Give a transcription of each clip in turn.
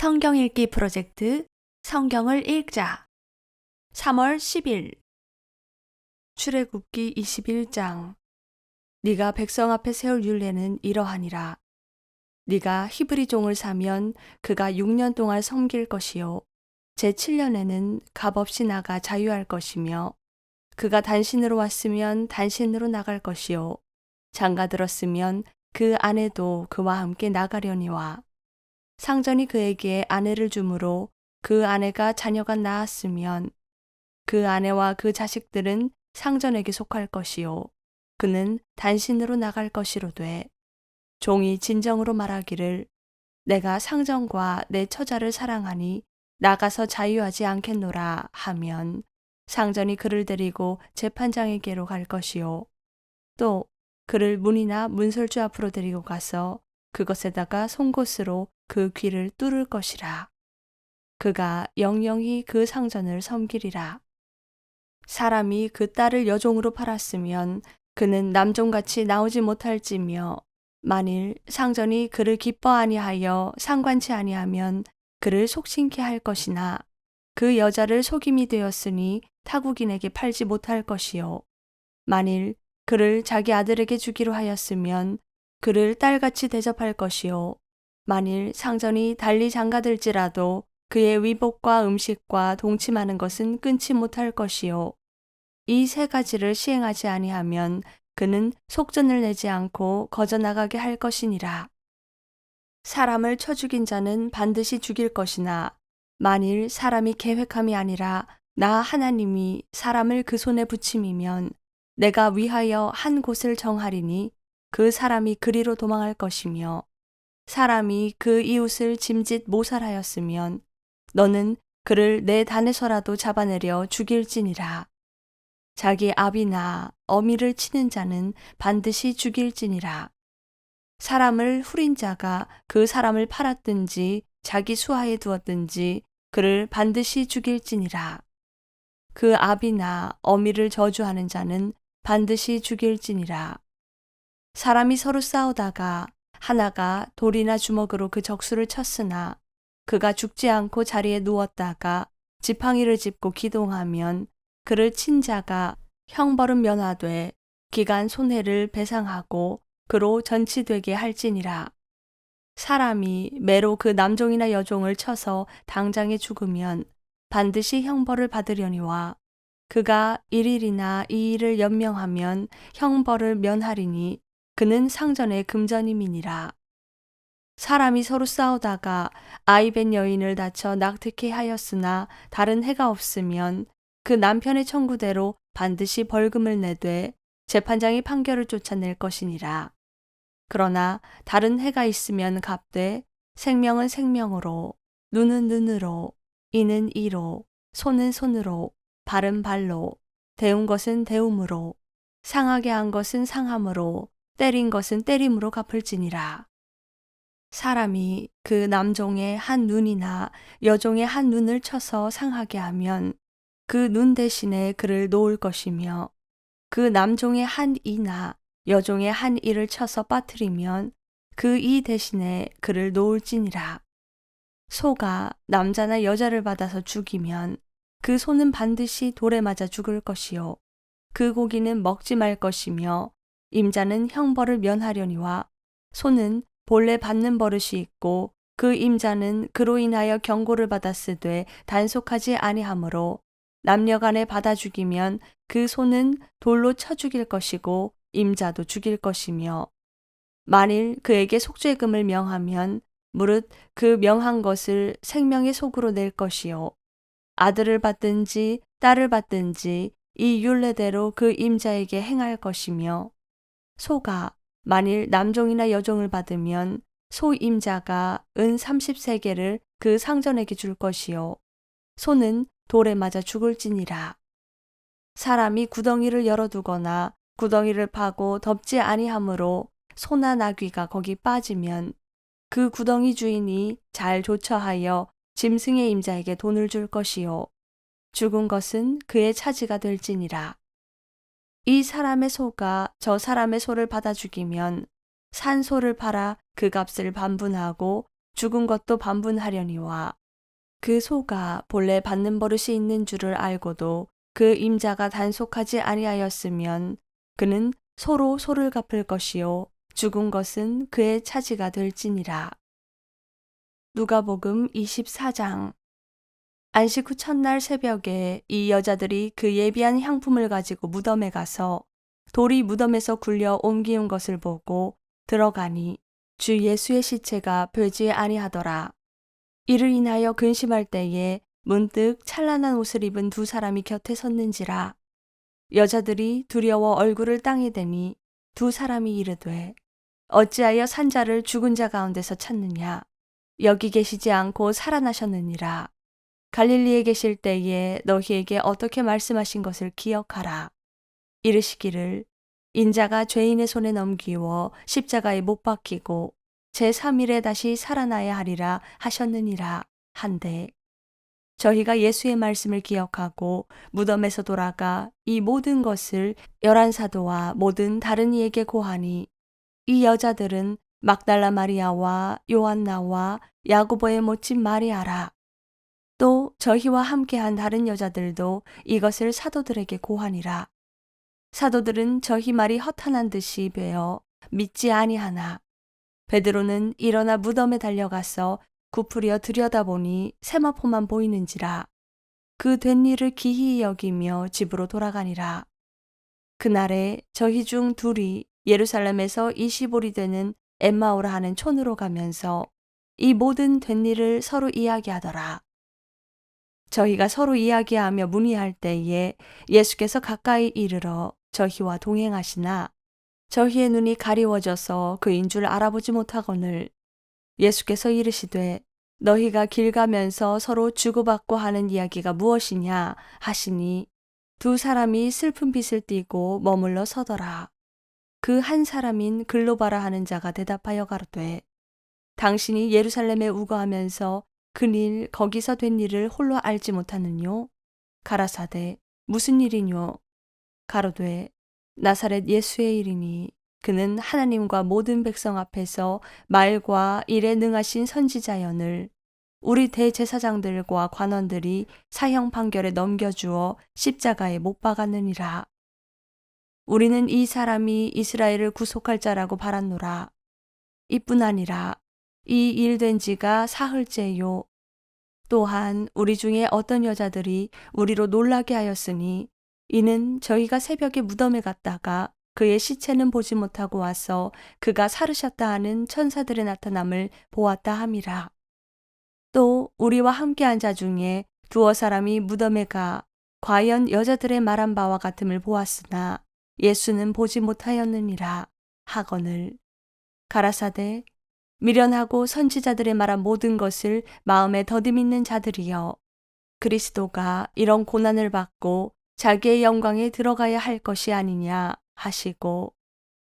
성경 읽기 프로젝트 성경을 읽자. 3월 10일. 출애굽기 21장. 네가 백성 앞에 세울 율례는 이러하니라. 네가 히브리 종을 사면 그가 6년 동안 섬길 것이요. 제 7년에는 값없이 나가 자유할 것이며 그가 단신으로 왔으면 단신으로 나갈 것이요. 장가 들었으면 그 아내도 그와 함께 나가려니와 상전이 그에게 아내를 주므로 그 아내가 자녀가 낳았으면 그 아내와 그 자식들은 상전에게 속할 것이요. 그는 단신으로 나갈 것이로되 종이 진정으로 말하기를 내가 상전과 내 처자를 사랑하니 나가서 자유하지 않겠노라 하면 상전이 그를 데리고 재판장에게로 갈 것이요. 또 그를 문이나 문설주 앞으로 데리고 가서 그것에다가 송곳으로 그 귀를 뚫을 것이라. 그가 영영히 그 상전을 섬기리라. 사람이 그 딸을 여종으로 팔았으면 그는 남종같이 나오지 못할지며 만일 상전이 그를 기뻐 아니하여 상관치 아니하면 그를 속신케 할 것이나 그 여자를 속임이 되었으니 타국인에게 팔지 못할 것이요 만일 그를 자기 아들에게 주기로 하였으면 그를 딸같이 대접할 것이요 만일 상전이 달리 장가들지라도 그의 위복과 음식과 동침하는 것은 끊지 못할 것이요. 이 세 가지를 시행하지 아니하면 그는 속전을 내지 않고 거저나가게 할 것이니라. 사람을 쳐 죽인 자는 반드시 죽일 것이나 만일 사람이 계획함이 아니라 나 하나님이 사람을 그 손에 붙임이면 내가 위하여 한 곳을 정하리니 그 사람이 그리로 도망할 것이며 사람이 그 이웃을 짐짓 모살하였으면 너는 그를 내 단에서라도 잡아내려 죽일지니라. 자기 아비나 어미를 치는 자는 반드시 죽일지니라. 사람을 후린 자가 그 사람을 팔았든지 자기 수하에 두었든지 그를 반드시 죽일지니라. 그 아비나 어미를 저주하는 자는 반드시 죽일지니라. 사람이 서로 싸우다가 하나가 돌이나 주먹으로 그 적수를 쳤으나 그가 죽지 않고 자리에 누웠다가 지팡이를 짚고 기동하면 그를 친 자가 형벌은 면하되 기간 손해를 배상하고 그로 전치되게 할지니라. 사람이 매로 그 남종이나 여종을 쳐서 당장에 죽으면 반드시 형벌을 받으려니와 그가 일일이나 이일을 연명하면 형벌을 면하리니 그는 상전의 금전임이니라. 사람이 서로 싸우다가 아이벤 여인을 다쳐 낙특해 하였으나 다른 해가 없으면 그 남편의 청구대로 반드시 벌금을 내되 재판장이 판결을 쫓아낼 것이니라. 그러나 다른 해가 있으면 갚되 생명은 생명으로 눈은 눈으로 이는 이로 손은 손으로 발은 발로 대운 것은 대움으로 상하게 한 것은 상함으로 때린 것은 때림으로 갚을지니라. 사람이 그 남종의 한 눈이나 여종의 한 눈을 쳐서 상하게 하면 그 눈 대신에 그를 놓을 것이며 그 남종의 한 이나 여종의 한 이를 쳐서 빠뜨리면 그 이 대신에 그를 놓을지니라. 소가 남자나 여자를 받아서 죽이면 그 소는 반드시 돌에 맞아 죽을 것이요. 그 고기는 먹지 말 것이며 임자는 형벌을 면하려니와 소는 본래 받는 버릇이 있고 그 임자는 그로 인하여 경고를 받았으되 단속하지 아니하므로 남녀간에 받아 죽이면 그 소는 돌로 쳐 죽일 것이고 임자도 죽일 것이며 만일 그에게 속죄금을 명하면 무릇 그 명한 것을 생명의 속으로 낼 것이요. 아들을 받든지 딸을 받든지 이 율례대로 그 임자에게 행할 것이며 소가 만일 남종이나 여종을 받으면 소임자가 은 30세계를 그 상전에게 줄 것이요. 소는 돌에 맞아 죽을지니라. 사람이 구덩이를 열어두거나 구덩이를 파고 덮지 아니하므로 소나 나귀가 거기 빠지면 그 구덩이 주인이 잘 조처하여 짐승의 임자에게 돈을 줄 것이요. 죽은 것은 그의 차지가 될지니라. 이 사람의 소가 저 사람의 소를 받아 죽이면 산 소를 팔아 그 값을 반분하고 죽은 것도 반분하려니와 그 소가 본래 받는 버릇이 있는 줄을 알고도 그 임자가 단속하지 아니하였으면 그는 소로 소를 갚을 것이요 죽은 것은 그의 차지가 될지니라. 누가복음 24장 안식 후 첫날 새벽에 이 여자들이 그 예비한 향품을 가지고 무덤에 가서 돌이 무덤에서 굴려 옮기운 것을 보고 들어가니 주 예수의 시체가 벼지 아니하더라. 이를 인하여 근심할 때에 문득 찬란한 옷을 입은 두 사람이 곁에 섰는지라. 여자들이 두려워 얼굴을 땅에 대니 두 사람이 이르되 어찌하여 산자를 죽은 자 가운데서 찾느냐 여기 계시지 않고 살아나셨느니라. 갈릴리에 계실 때에 너희에게 어떻게 말씀하신 것을 기억하라. 이르시기를 인자가 죄인의 손에 넘기워 십자가에 못 박히고 제3일에 다시 살아나야 하리라 하셨느니라 한데 저희가 예수의 말씀을 기억하고 무덤에서 돌아가 이 모든 것을 열한 사도와 모든 다른 이에게 고하니 이 여자들은 막달라 마리아와 요한나와 야고보의 모친 마리아라 또 저희와 함께한 다른 여자들도 이것을 사도들에게 고하니라 사도들은 저희 말이 허탄한 듯이 배어 믿지 아니하나 베드로는 일어나 무덤에 달려가서 구부려 들여다보니 세마포만 보이는지라 그 된 일을 기히 여기며 집으로 돌아가니라 그날에 저희 중 둘이 예루살렘에서 20올이 되는 엠마오라 하는 촌으로 가면서 이 모든 된 일을 서로 이야기하더라. 저희가 서로 이야기하며 문의할 때에 예수께서 가까이 이르러 저희와 동행하시나 저희의 눈이 가리워져서 그인 줄 알아보지 못하거늘 예수께서 이르시되 너희가 길 가면서 서로 주고받고 하는 이야기가 무엇이냐 하시니 두 사람이 슬픈 빛을 띠고 머물러 서더라. 그 한 사람인 글로바라 하는 자가 대답하여 가로되 당신이 예루살렘에 우거하면서 그 일 거기서 된 일을 홀로 알지 못하느뇨 가라사대 무슨 일이뇨 가로되 나사렛 예수의 일이니 그는 하나님과 모든 백성 앞에서 말과 일에 능하신 선지자연을 우리 대제사장들과 관원들이 사형 판결에 넘겨주어 십자가에 못 박았느니라. 우리는 이 사람이 이스라엘을 구속할 자라고 바랐노라. 이뿐 아니라 이 일 된 지가 사흘째요. 또한 우리 중에 어떤 여자들이 우리로 놀라게 하였으니 이는 저희가 새벽에 무덤에 갔다가 그의 시체는 보지 못하고 와서 그가 사르셨다 하는 천사들의 나타남을 보았다 함이라. 또 우리와 함께한 자 중에 두어 사람이 무덤에 가 과연 여자들의 말한 바와 같음을 보았으나 예수는 보지 못하였느니라 하거늘 가라사대 미련하고 선지자들의 말한 모든 것을 마음에 더디 믿는 자들이여 그리스도가 이런 고난을 받고 자기의 영광에 들어가야 할 것이 아니냐 하시고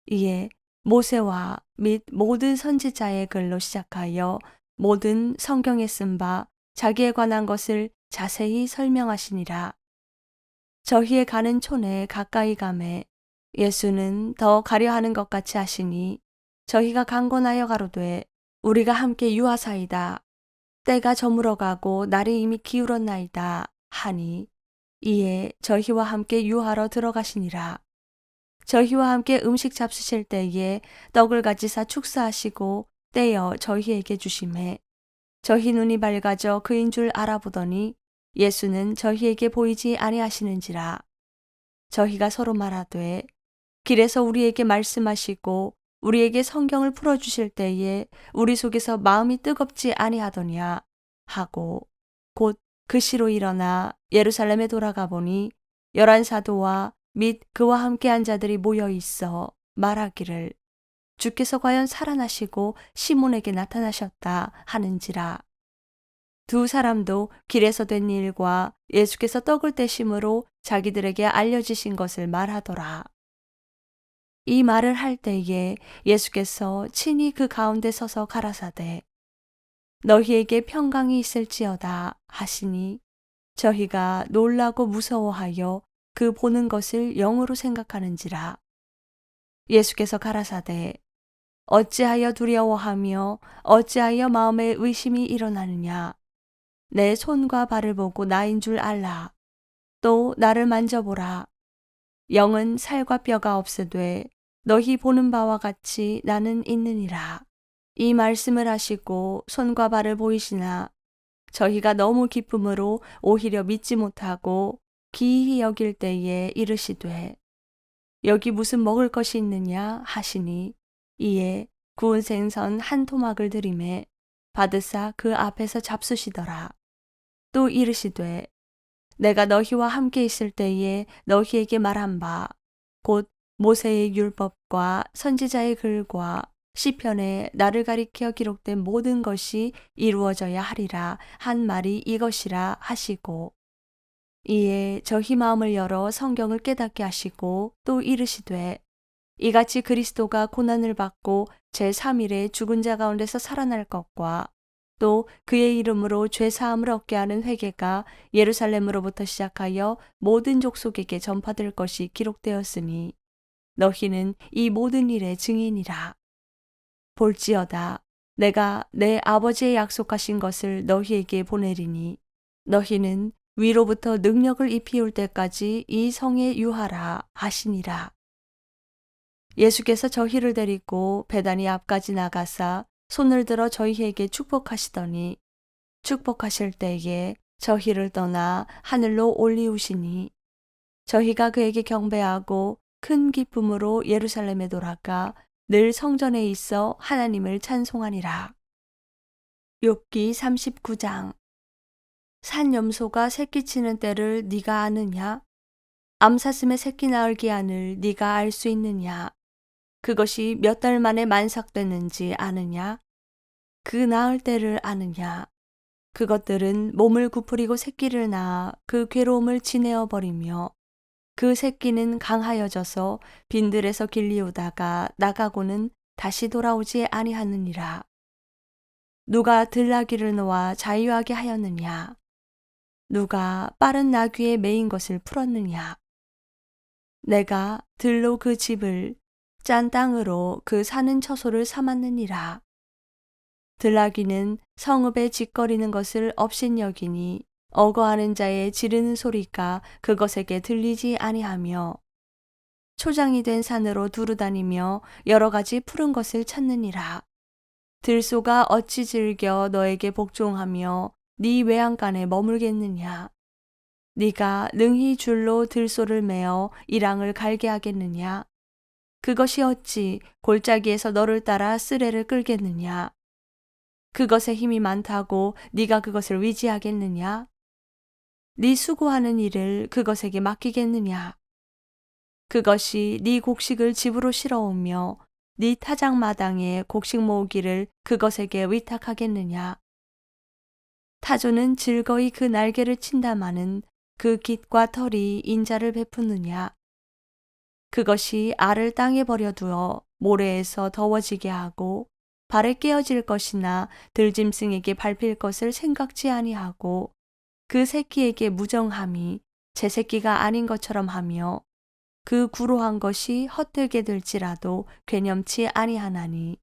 이에 모세와 및 모든 선지자의 글로 시작하여 모든 성경에 쓴 바 자기에 관한 것을 자세히 설명하시니라. 저희의 가는 촌에 가까이 감에 예수는 더 가려 하는 것 같이 하시니 저희가 강권하여 가로되 우리가 함께 유하사이다. 때가 저물어 가고 날이 이미 기울었나이다 하니 이에 저희와 함께 유하러 들어가시니라. 저희와 함께 음식 잡수실 때에 떡을 가지사 축사하시고 떼어 저희에게 주심에 저희 눈이 밝아져 그인 줄 알아보더니 예수는 저희에게 보이지 아니하시는지라. 저희가 서로 말하되 길에서 우리에게 말씀하시고 우리에게 성경을 풀어 주실 때에 우리 속에서 마음이 뜨겁지 아니하더냐 하고 곧 그 시로 일어나 예루살렘에 돌아가 보니 열한 사도와 및 그와 함께한 자들이 모여 있어 말하기를 주께서 과연 살아나시고 시몬에게 나타나셨다 하는지라 두 사람도 길에서 된 일과 예수께서 떡을 떼심으로 자기들에게 알려지신 것을 말하더라. 이 말을 할 때에 예수께서 친히 그 가운데 서서 가라사대 너희에게 평강이 있을지어다 하시니 저희가 놀라고 무서워하여 그 보는 것을 영으로 생각하는지라. 예수께서 가라사대 어찌하여 두려워하며 어찌하여 마음에 의심이 일어나느냐? 내 손과 발을 보고 나인 줄 알라. 또 나를 만져보라. 영은 살과 뼈가 없으되 너희 보는 바와 같이 나는 있느니라. 이 말씀을 하시고 손과 발을 보이시나 저희가 너무 기쁨으로 오히려 믿지 못하고 기이히 여길 때에 이르시되 여기 무슨 먹을 것이 있느냐 하시니 이에 구운 생선 한 토막을 들이매 받으사 그 앞에서 잡수시더라. 또 이르시되 내가 너희와 함께 있을 때에 너희에게 말한 바 곧 모세의 율법과 선지자의 글과 시편에 나를 가리켜 기록된 모든 것이 이루어져야 하리라. 한 말이 이것이라 하시고 이에 저희 마음을 열어 성경을 깨닫게 하시고 또 이르시되 이같이 그리스도가 고난을 받고 제3일에 죽은 자 가운데서 살아날 것과 또 그의 이름으로 죄 사함을 얻게 하는 회개가 예루살렘으로부터 시작하여 모든 족속에게 전파될 것이 기록되었으니 너희는 이 모든 일의 증인이라. 볼지어다 내가 내 아버지의 약속하신 것을 너희에게 보내리니 너희는 위로부터 능력을 입히올 때까지 이 성에 유하라 하시니라. 예수께서 저희를 데리고 배단이 앞까지 나가사 손을 들어 저희에게 축복하시더니 축복하실 때에 저희를 떠나 하늘로 올리우시니 저희가 그에게 경배하고 큰 기쁨으로 예루살렘에 돌아가 늘 성전에 있어 하나님을 찬송하니라. 욥기 39장 산 염소가 새끼 치는 때를 네가 아느냐? 암사슴의 새끼 낳을 기한을 네가 알 수 있느냐? 그것이 몇 달 만에 만삭됐는지 아느냐? 그 낳을 때를 아느냐? 그것들은 몸을 구부리고 새끼를 낳아 그 괴로움을 지내어 버리며 그 새끼는 강하여져서 빈들에서 길리우다가 나가고는 다시 돌아오지 아니하느니라. 누가 들나귀를 놓아 자유하게 하였느냐? 누가 빠른 나귀에 매인 것을 풀었느냐? 내가 들로 그 집을 짠 땅으로 그 사는 처소를 삼았느니라. 들나귀는 성읍에 짓거리는 것을 업신여기니 어거하는 자의 지르는 소리가 그것에게 들리지 아니하며 초장이 된 산으로 두루다니며 여러 가지 푸른 것을 찾느니라. 들소가 어찌 즐겨 너에게 복종하며 네 외양간에 머물겠느냐? 네가 능히 줄로 들소를 메어 이랑을 갈게 하겠느냐? 그것이 어찌 골짜기에서 너를 따라 쓰레를 끌겠느냐? 그것에 힘이 많다고 네가 그것을 위지하겠느냐? 네 수고하는 일을 그것에게 맡기겠느냐? 그것이 네 곡식을 집으로 실어오며 네 타작마당에 곡식 모으기를 그것에게 위탁하겠느냐? 타조는 즐거이 그 날개를 친다마는 그 깃과 털이 인자를 베푸느냐? 그것이 알을 땅에 버려두어 모래에서 더워지게 하고 발에 깨어질 것이나 들짐승에게 밟힐 것을 생각지 아니하고 그 새끼에게 무정함이 제 새끼가 아닌 것처럼 하며 그 구로한 것이 헛되게 될지라도 괴념치 아니하나니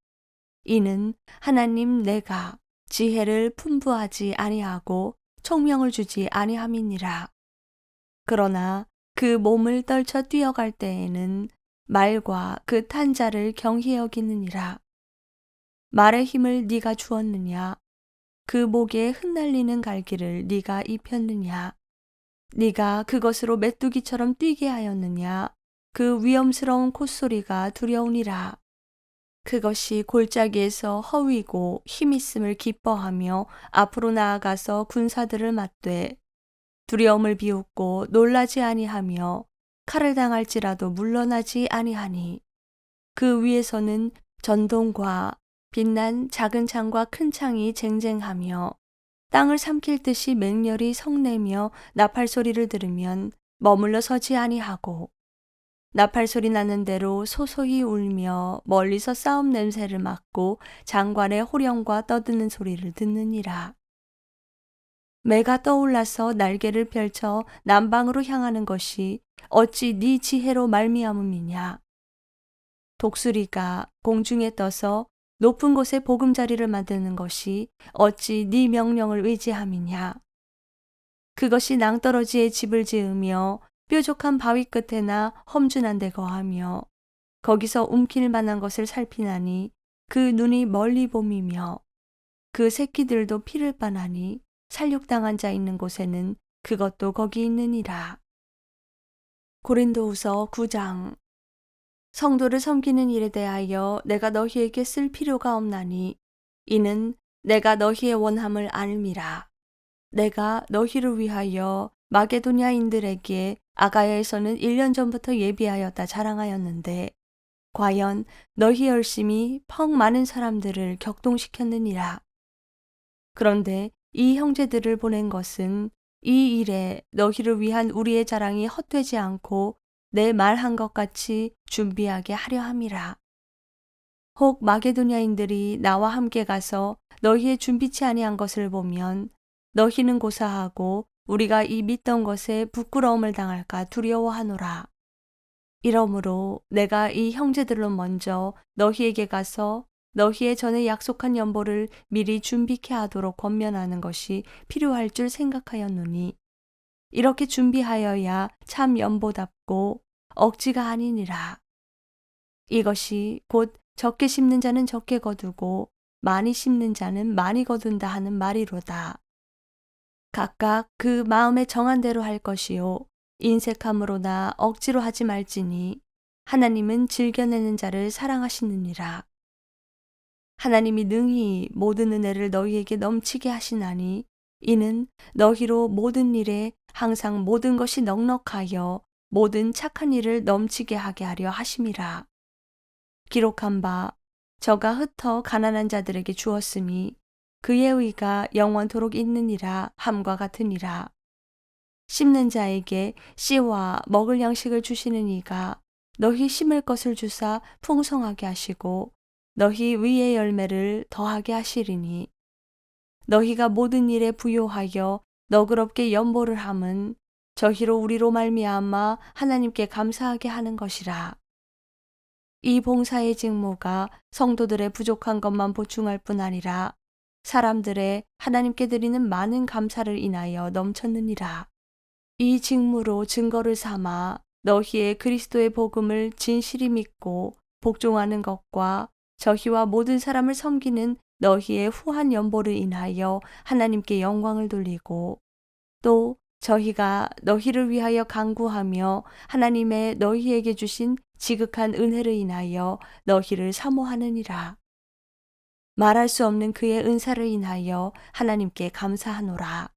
이는 하나님 내가 지혜를 풍부하지 아니하고 총명을 주지 아니함이니라. 그러나 그 몸을 떨쳐 뛰어갈 때에는 말과 그 탄자를 경히 여기느니라. 말의 힘을 네가 주었느냐? 그 목에 흩날리는 갈기를 네가 입혔느냐? 네가 그것으로 메뚜기처럼 뛰게 하였느냐? 그 위험스러운 콧소리가 두려우니라. 그것이 골짜기에서 허위고 힘있음을 기뻐하며 앞으로 나아가서 군사들을 맞되 두려움을 비웃고 놀라지 아니하며 칼을 당할지라도 물러나지 아니하니 그 위에서는 전동과 빛난 작은 창과 큰 창이 쟁쟁하며 땅을 삼킬 듯이 맹렬히 성내며 나팔 소리를 들으면 머물러 서지 아니하고 나팔 소리 나는 대로 소소히 울며 멀리서 싸움 냄새를 맡고 장관의 호령과 떠드는 소리를 듣느니라. 매가 떠올라서 날개를 펼쳐 남방으로 향하는 것이 어찌 네 지혜로 말미암음이냐? 독수리가 공중에 떠서 높은 곳에 보금자리를 만드는 것이 어찌 네 명령을 의지함이냐. 그것이 낭떠러지에 집을 지으며 뾰족한 바위 끝에나 험준한 데 거하며 거기서 움킬 만한 것을 살피나니 그 눈이 멀리 봄이며 그 새끼들도 피를 빠나니 살육당한 자 있는 곳에는 그것도 거기 있느니라. 고린도후서 9장 성도를 섬기는 일에 대하여 내가 너희에게 쓸 필요가 없나니 이는 내가 너희의 원함을 알미라. 내가 너희를 위하여 마게도냐인들에게 아가야에서는 1년 전부터 예비하였다 자랑하였는데 과연 너희 열심이 펑 많은 사람들을 격동시켰느니라. 그런데 이 형제들을 보낸 것은 이 일에 너희를 위한 우리의 자랑이 헛되지 않고 내 말한 것 같이 준비하게 하려 함이라. 혹 마게도냐인들이 나와 함께 가서 너희의 준비치 아니한 것을 보면 너희는 고사하고 우리가 이 믿던 것에 부끄러움을 당할까 두려워하노라. 이러므로 내가 이 형제들로 먼저 너희에게 가서 너희의 전에 약속한 연보를 미리 준비케 하도록 권면하는 것이 필요할 줄 생각하였노니 이렇게 준비하여야 참 연보답고 억지가 아니니라. 이것이 곧 적게 심는 자는 적게 거두고 많이 심는 자는 많이 거둔다 하는 말이로다. 각각 그 마음에 정한 대로 할 것이요 인색함으로나 억지로 하지 말지니 하나님은 즐겨내는 자를 사랑하시느니라. 하나님이 능히 모든 은혜를 너희에게 넘치게 하시나니 이는 너희로 모든 일에 항상 모든 것이 넉넉하여 모든 착한 일을 넘치게 하게 하려 하심이라. 기록한 바 저가 흩어 가난한 자들에게 주었음이 그의 의가 영원토록 있느니라 함과 같으니라. 심는 자에게 씨와 먹을 양식을 주시는 이가 너희 심을 것을 주사 풍성하게 하시고 너희 위의 열매를 더하게 하시리니 너희가 모든 일에 부요하여 너그럽게 연보를 함은 저희로 우리로 말미암아 하나님께 감사하게 하는 것이라. 이 봉사의 직무가 성도들의 부족한 것만 보충할 뿐 아니라 사람들의 하나님께 드리는 많은 감사를 인하여 넘쳤느니라. 이 직무로 증거를 삼아 너희의 그리스도의 복음을 진실히 믿고 복종하는 것과 저희와 모든 사람을 섬기는 너희의 후한 연보를 인하여 하나님께 영광을 돌리고 또 저희가 너희를 위하여 강구하며 하나님의 너희에게 주신 지극한 은혜를 인하여 너희를 사모하느니라. 말할 수 없는 그의 은사를 인하여 하나님께 감사하노라.